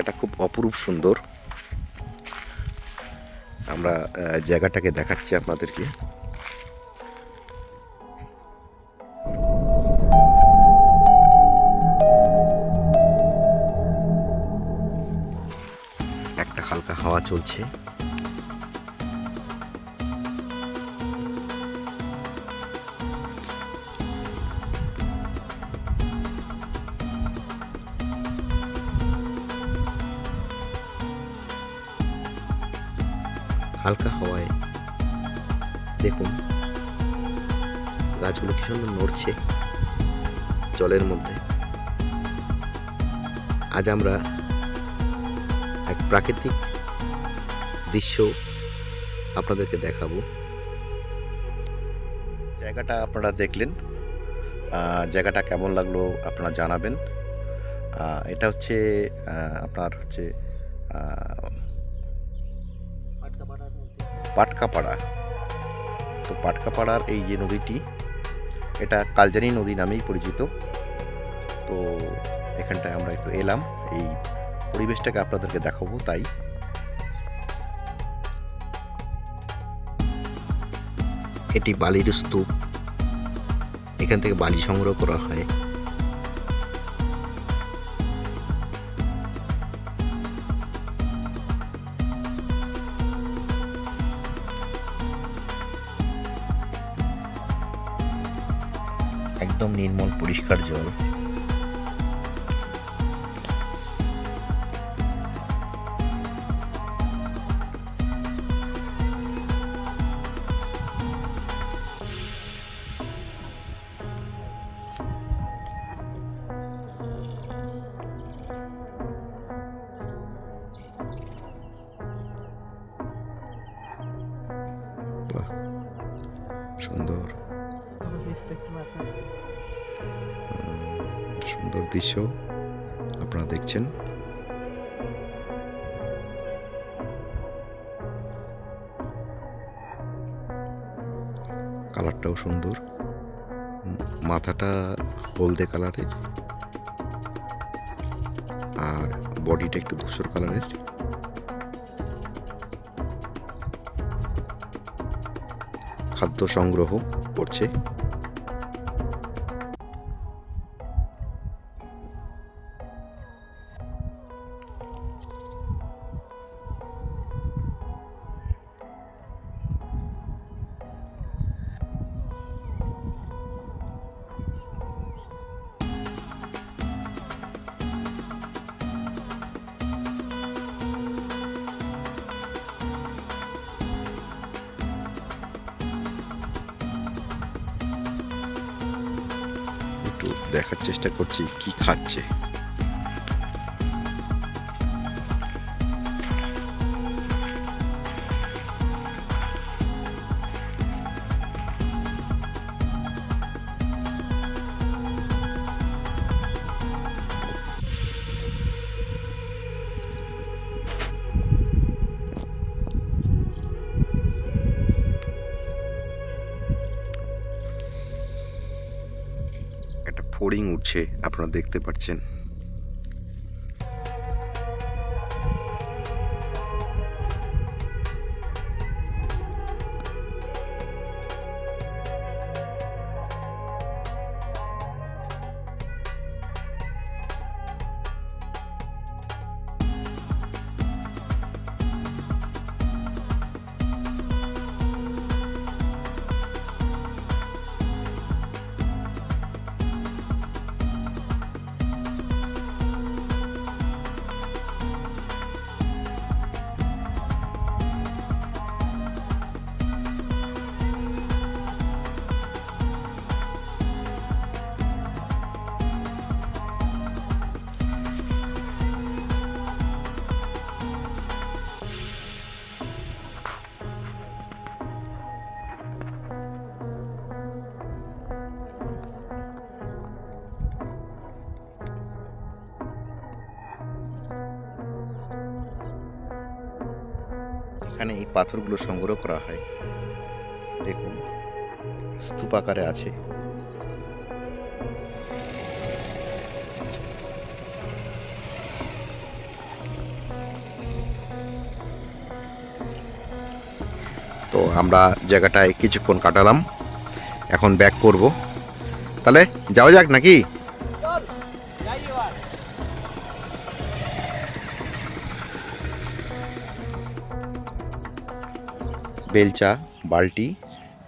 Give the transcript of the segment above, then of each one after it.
এটা খুব অপরূপ সুন্দর। আমরা জায়গাটাকে দেখাচ্ছি আপনাদেরকে। একটা হালকা হাওয়া চলছে। হালকা হাওয়ায়। দেখুন, গাছগুলো কি সুন্দর নড়ছে জলের মধ্যে। আজ আমরা এক প্রাকৃতিক দৃশ্য আপনাদেরকে দেখাবো। জায়গাটা আপনারা দেখলেন। জায়গাটা কেমন লাগল আপনারা জানাবেন। এটা হচ্ছে আপনার হচ্ছে পাটকাপাড়া। তো পাটকাপাড়ার এই যে নদীটি, এটা কালজানি নদী নামেই পরিচিত। তো এখানটায় আমরা একটু এলাম, এই পরিবেশটাকে আপনাদেরকে দেখাবো তাই। এটি বালির স্তূপ। এখান থেকে বালি সংগ্রহ করা হয়। একদম নির্মল পরিষ্কার জল। সুন্দর। সুন্দর দৃশ্য আপনারা দেখছেন। কালারটাও সুন্দর। মাথাটা হলদে কালারের। আর বডিটা একটু ধূসর কালারের। খাদ্য সংগ্রহ করছে। দেখার চেষ্টা করছি কি খাচ্ছে। ফড়িং উঠছে আপনারা দেখতে পাচ্ছেন। এখানে এই পাথরগুলো সংগ্রহ করা হয়। দেখুন স্তূপাকারে আছে। তো আমরা জায়গাটায় কিছুক্ষণ কাটালাম। এখন ব্যাক করব। তাহলে যাওয়া যাক নাকি? বেলচা, বালতি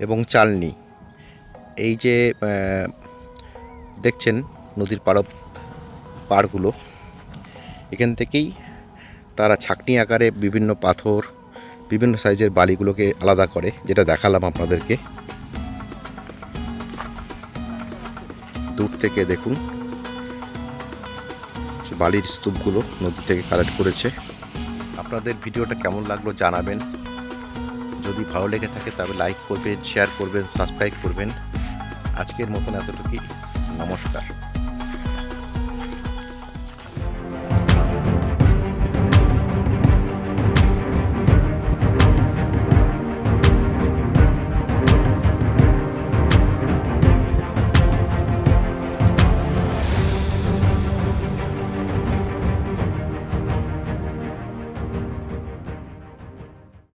এবং চালনি। এই যে দেখছেন নদীর পাড়, পাড়গুলো, এখান থেকেই তারা ছাকনি আকারে বিভিন্ন পাথর, বিভিন্ন সাইজের বালিগুলোকে আলাদা করে, যেটা দেখালাম আপনাদেরকে। দূর থেকে দেখুন বালির স্তূপগুলো নদী থেকে কালেক্ট করেছে। আপনাদের ভিডিওটা কেমন লাগল জানাবেন। যদি ভালো লেগে থাকে তবে লাইক করবেন শেয়ার করবেন সাবস্ক্রাইব করবেন। আজকের মতন এতটুকুই। নমস্কার।